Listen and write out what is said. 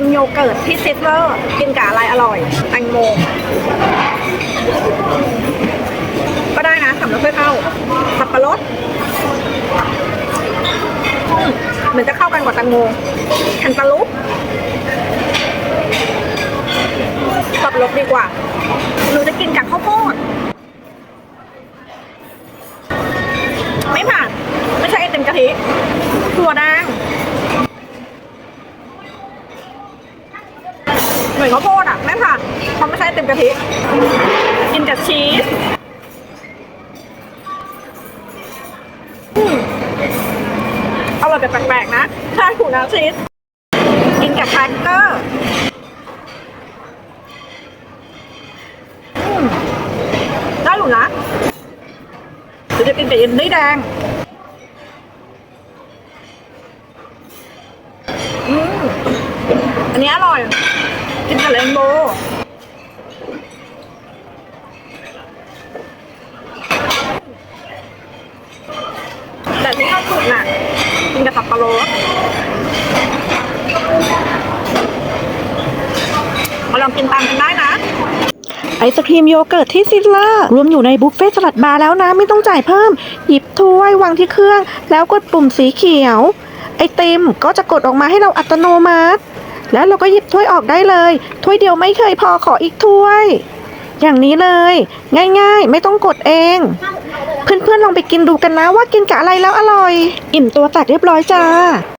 ติมโยเกิร์ตที่ซิสเลอร์กินกับอะไรอร่อย แตงโม ก็ได้นะสำหรับเพื่อเข้าสับปะรดเหมือนจะเข้ากันกว่าแตงโมแคนตาลูปสับปะรดดีกว่าหนูจะกินกับข้าวโพดไม่ผ่าน ไม่ใช่ไอติมกะทิถั่วแดง เหมือนข้าวโพดอะไม่ผ่านเพราไม่ใช่ไอติมกะทิกินกับชีสอือร่อยแบบแปลกๆนะช่ถูกนะชีสกินกับแครกเกอร์อืมได้อยู่นะหรือจะกินกับเย็นนี่แดงอืมอันนี้อร่อย กินกับเรนโบว์แต่ที่ชอบสุดน่ะกินกับสับปะรดมาลองกินตามกันได้นะไอศครีมโยเกิร์ตที่ซิลเลอร์รวมอยู่ในบุฟเฟ่ต์สลัดบาร์แล้วนะ ไม่ต้องจ่ายเพิ่ม หยิบถ้วยวางที่เครื่อง แล้วกดปุ่มสีเขียว ไอติมก็จะกดออกมาให้เราอัตโนมัติ แล้วเราก็หยิบถ้วยออกได้เลย ถ้วยเดียวไม่เคยพอขออีกถ้วย อย่างนี้เลย ง่ายๆ ไม่ต้องกดเอง เพื่อนๆลองไปกินดูกันนะว่ากินกับอะไรแล้วอร่อย อิ่มตัวแตกเรียบร้อยจ้า